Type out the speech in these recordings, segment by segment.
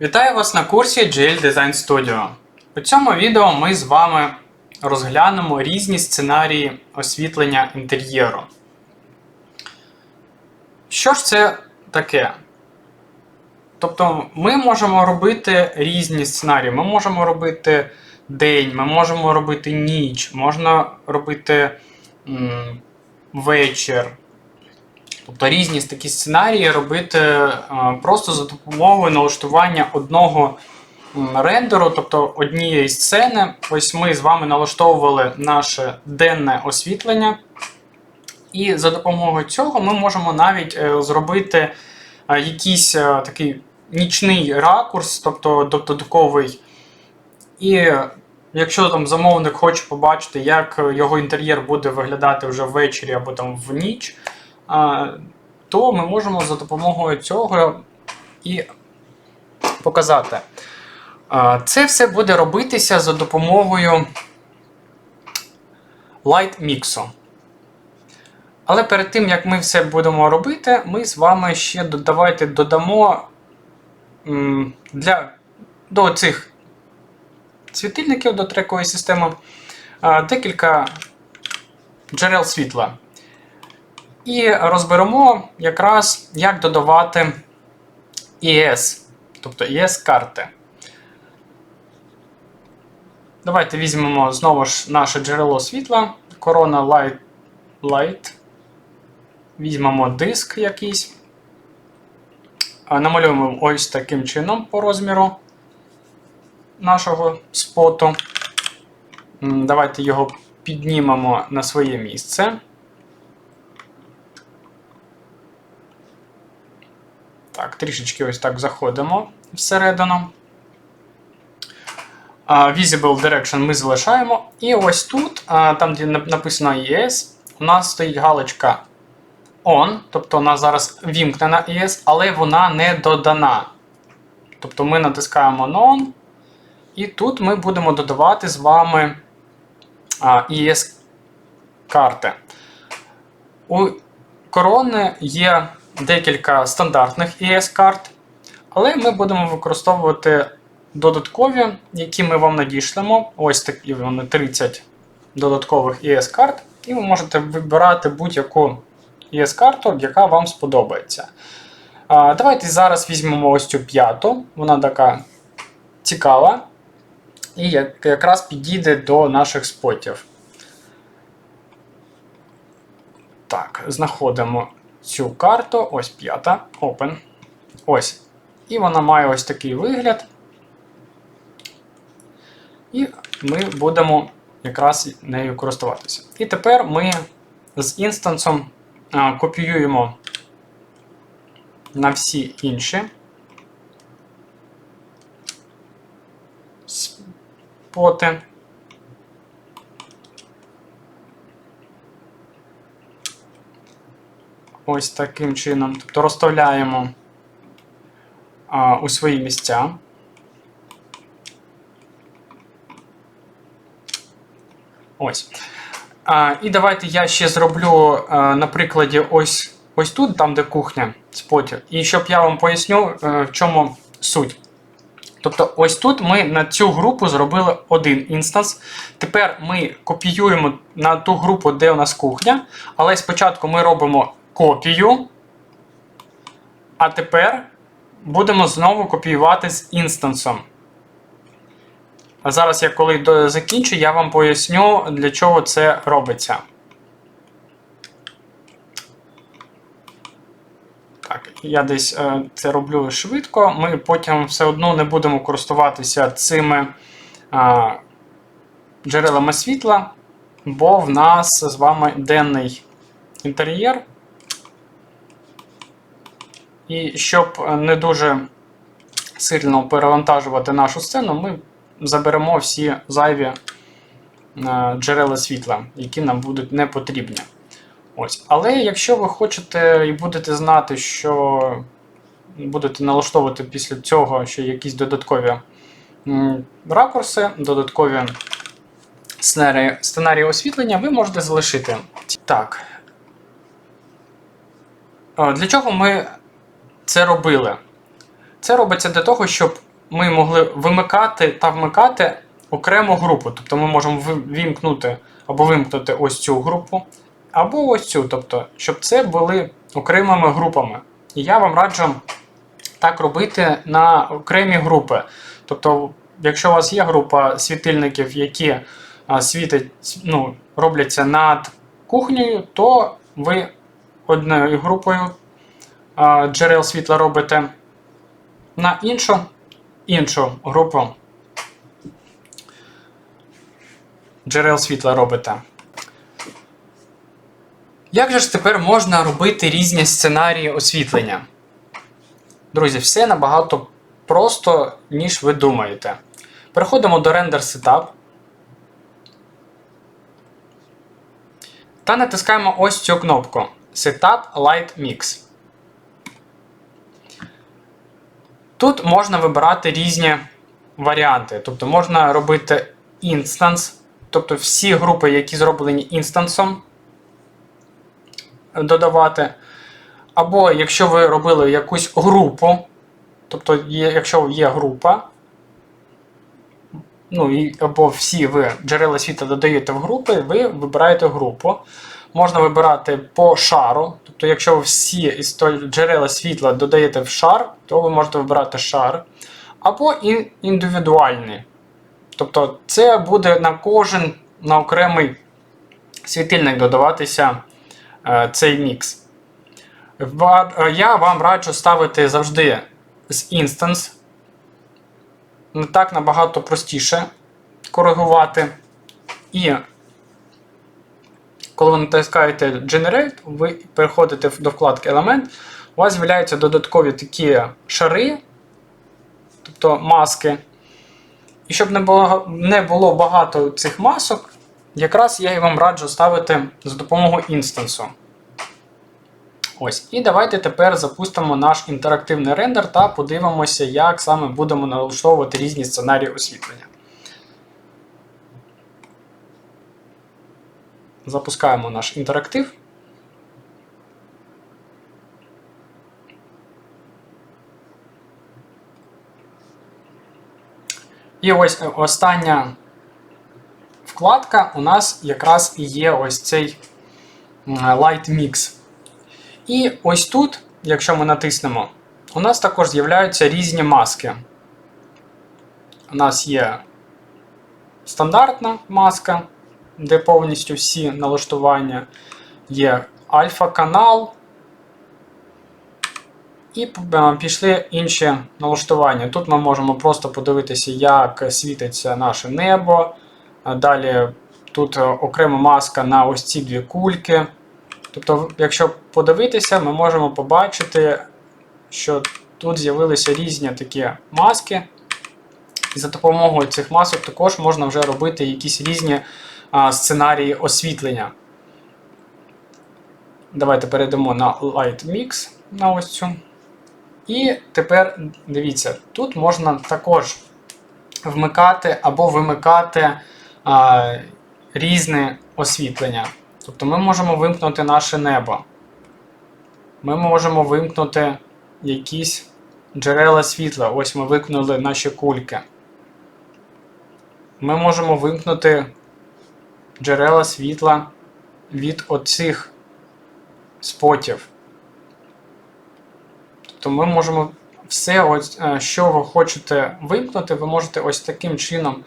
Вітаю вас на курсі GL Design Studio. У цьому відео ми з вами розглянемо різні сценарії освітлення інтер'єру. Що ж це таке? Тобто ми можемо робити різні сценарії. Ми можемо робити день, ми можемо робити ніч, можна робити м, вечір. Тобто різні такі сценарії робити е, просто за допомогою налаштування одного рендеру, тобто однієї сцени. Ось ми з вами налаштовували наше денне освітлення. І за допомогою цього ми можемо навіть е, зробити е, якийсь такий нічний ракурс, тобто додатковий. І якщо там замовник хоче побачити, як його інтер'єр буде виглядати вже ввечері або там в ніч, то ми можемо за допомогою цього і показати. Це все буде робитися за допомогою Light Mix. Але перед тим, як ми все будемо робити, ми з вами ще давайте додамо для, до цих світильників до трекової системи декілька джерел світла. І розберемо якраз, як додавати ES, тобто ES-карти. Давайте візьмемо знову ж наше джерело світла, Corona Light. Light. Візьмемо диск якийсь. Намалюємо ось таким чином по розміру нашого споту. Давайте його піднімемо на своє місце. Так, трішечки ось так заходимо всередину. Visible Direction ми залишаємо. І ось тут, там, де написано ES, у нас стоїть галочка On, тобто вона зараз вімкнена ES, але вона не додана. Тобто ми натискаємо On, і тут ми будемо додавати з вами а, ES-карти. У корони є декілька стандартних ES-карт, але ми будемо використовувати додаткові, які ми вам надішлемо. Ось такі вони 30 додаткових ES-карт, і ви можете вибирати будь-яку ES-карту, яка вам сподобається. А, Давайте зараз візьмемо ось цю п'яту, вона така цікава. І якраз підійде до наших спотів. Так, знаходимо цю карту. Ось п'ята. Open. Ось. І вона має ось такий вигляд. І ми будемо якраз нею користуватися. І тепер ми з інстансом копіюємо на всі інші споти. Ось таким чином. Тобто розставляємо а, у свої місця. Ось. А, і давайте я ще зроблю а, на прикладі ось, ось тут, там де кухня спотів. І щоб я вам поясню, е, в чому суть. Тобто, ось тут ми на цю групу зробили один інстанс. Тепер ми копіюємо на ту групу, де у нас кухня. Але спочатку ми робимо копію. А тепер будемо знову копіювати з інстансом. А зараз, я коли закінчу, я вам поясню, для чого це робиться. Так, я десь е, це роблю швидко. Ми потім все одно не будемо користуватися цими е, джерелами світла, бо в нас з вами денний інтер'єр. І щоб не дуже сильно перевантажувати нашу сцену, ми заберемо всі зайві е, джерела світла, які нам будуть не потрібні. Ось. Але якщо ви хочете і будете знати, що будете налаштовувати після цього ще якісь додаткові ракурси, додаткові сценарії, сценарії освітлення, ви можете залишити. Так. Е, Для чого ми це робили? Це робиться для того, щоб ми могли вимикати та вмикати окрему групу. Тобто ми можемо ви- вімкнути або вимкнути ось цю групу, або ось цю. Тобто, щоб це були окремими групами. І я вам раджу так робити на окремі групи. Тобто, якщо у вас є група світильників, які а, світять, ну, робляться над кухнею, то ви одною групою джерел світла робите на іншу, іншу групу джерел світла робите. Як же ж тепер можна робити різні сценарії освітлення? Друзі, все набагато просто, ніж ви думаєте. Переходимо до Render Setup. Та натискаємо ось цю кнопку Setup Light Mix. Тут можна вибирати різні варіанти. Тобто можна робити інстанс, тобто всі групи, які зроблені інстансом, додавати. Або якщо ви робили якусь групу, тобто є, якщо є група, ну, і, або всі ви джерела світла додаєте в групи, ви вибираєте групу. Можна вибирати по шару. Тобто, якщо ви всі джерела світла додаєте в шар, то ви можете вибирати шар. Або індивідуальний. Тобто, це буде на кожен на окремий світильник додаватися е, цей мікс. Я вам раджу ставити завжди з інстанс. Не так набагато простіше коригувати. І коли ви натискаєте Generate, ви переходите до вкладки Елемент, у вас з'являються додаткові такі шари, тобто маски. І щоб не було, не було багато цих масок, якраз я і вам раджу ставити за допомогою інстансу. Ось. І давайте тепер запустимо наш інтерактивний рендер та подивимося, як саме будемо налаштовувати різні сценарії освітлення. Запускаємо наш інтерактив. І ось е, остання вкладка у нас якраз і є ось цей Light Mix. І ось тут, якщо ми натиснемо, у нас також з'являються різні маски. У нас є стандартна маска, де повністю всі налаштування, є альфа-канал. І е, пішли інші налаштування. Тут ми можемо просто подивитися, як світиться наше небо. Далі тут е, окрема маска на ось ці дві кульки. Тобто, якщо подивитися, ми можемо побачити, що тут з'явилися різні такі маски. І за допомогою цих масок також можна вже робити якісь різні сценарії освітлення. Давайте перейдемо на Light Mix на ось цю. І тепер дивіться, тут можна також вмикати або вимикати а, різне освітлення. Тобто ми можемо вимкнути наше небо. Ми можемо вимкнути якісь джерела світла. Ось ми вимкнули наші кульки. Ми можемо вимкнути джерела світла від оцих спотів. Тобто ми можемо все, е, що ви хочете вимкнути, ви можете ось таким чином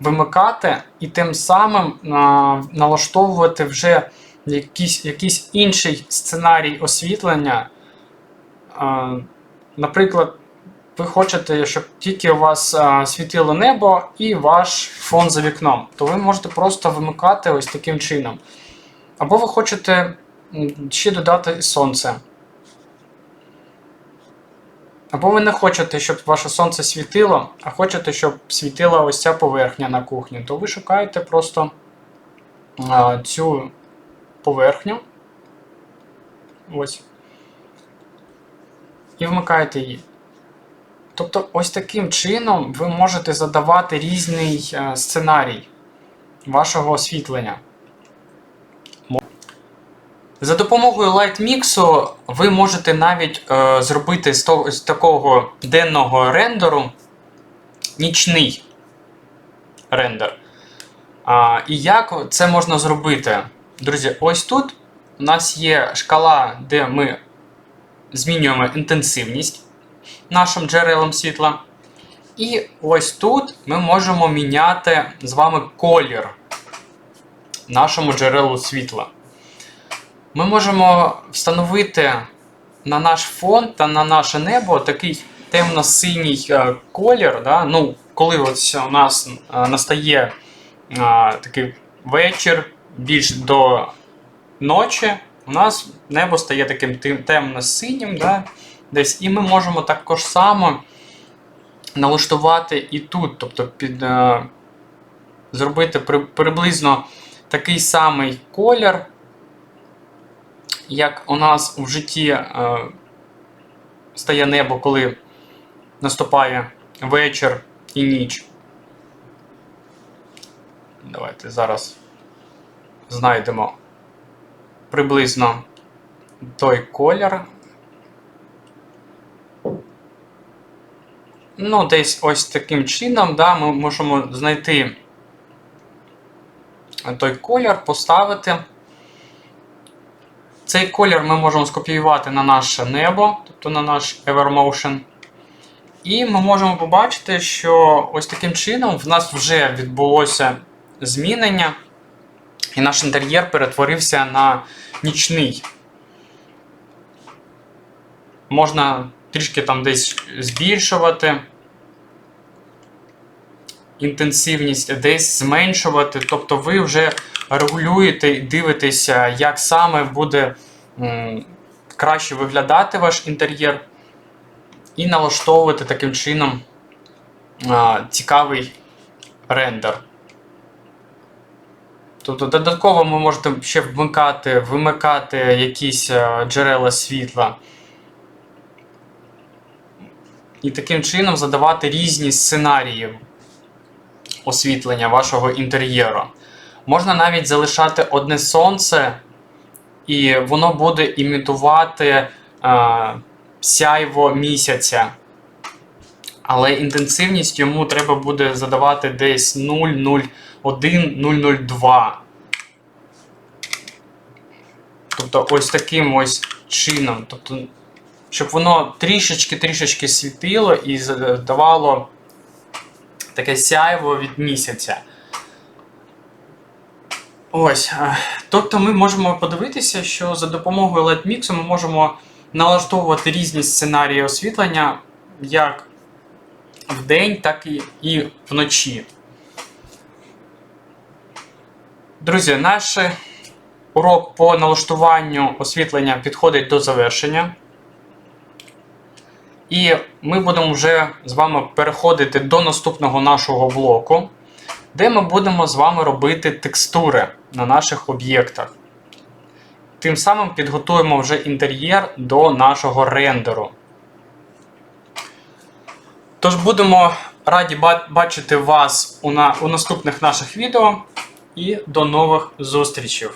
вимикати і тим самим налаштовувати вже якийсь, якийсь інший сценарій освітлення. Наприклад, ви хочете, щоб тільки у вас світило небо і ваш фон за вікном, то ви можете просто вимикати ось таким чином. Або ви хочете ще додати сонце. Або ви не хочете, щоб ваше сонце світило, а хочете, щоб світила ось ця поверхня на кухні, то ви шукаєте просто а, цю поверхню. Ось. І вмикаєте її. Тобто, ось таким чином ви можете задавати різний е, сценарій вашого освітлення. За допомогою LightMix ви можете навіть е, зробити з, того, з такого денного рендеру нічний рендер. А, і як це можна зробити? Друзі, ось тут у нас є шкала, де ми змінюємо інтенсивність нашим джерелом світла. І ось тут ми можемо міняти з вами колір нашому джерелу світла. Ми можемо встановити на наш фон та на наше небо такий темно-синій е, колір. Да? Ну, коли ось у нас е, настає е, такий вечір більш до ночі, у нас небо стає таким темно-синім. Да? Десь, і ми можемо також само налаштувати і тут, тобто під, е, зробити при, приблизно такий самий колір, як у нас в житті е, стає небо, коли наступає вечір і ніч. Давайте зараз знайдемо приблизно той колір. Ну, десь ось таким чином, да, ми можемо знайти той колір, поставити. Цей колір ми можемо скопіювати на наше небо, тобто на наш Evermotion. І ми можемо побачити, що ось таким чином в нас вже відбулося змінення, і наш інтер'єр перетворився на нічний. Можна трішки там десь збільшувати інтенсивність, десь зменшувати. Тобто ви вже регулюєте і дивитеся, як саме буде краще виглядати ваш інтер'єр, і налаштовувати таким чином цікавий рендер. Тобто додатково ви можете ще вмикати, вимикати якісь джерела світла. І таким чином задавати різні сценарії освітлення вашого інтер'єру. Можна навіть залишати одне сонце, і воно буде імітувати е, сяйво місяця. Але інтенсивність йому треба буде задавати десь 0,01, 0,02. Тобто ось таким ось чином. Тобто, щоб воно трішечки-трішечки світило і давало таке сяйво від місяця. Ось. е, Тобто ми можемо подивитися, що за допомогою LED Mix ми можемо налаштовувати різні сценарії освітлення як вдень, так і, і вночі. Друзі, наш урок по налаштуванню освітлення підходить до завершення. І ми будемо вже з вами переходити до наступного нашого блоку, де ми будемо з вами робити текстури на наших об'єктах. Тим самим підготуємо вже інтер'єр до нашого рендеру. Тож будемо раді бачити вас у, наступних наших відео і до нових зустрічей!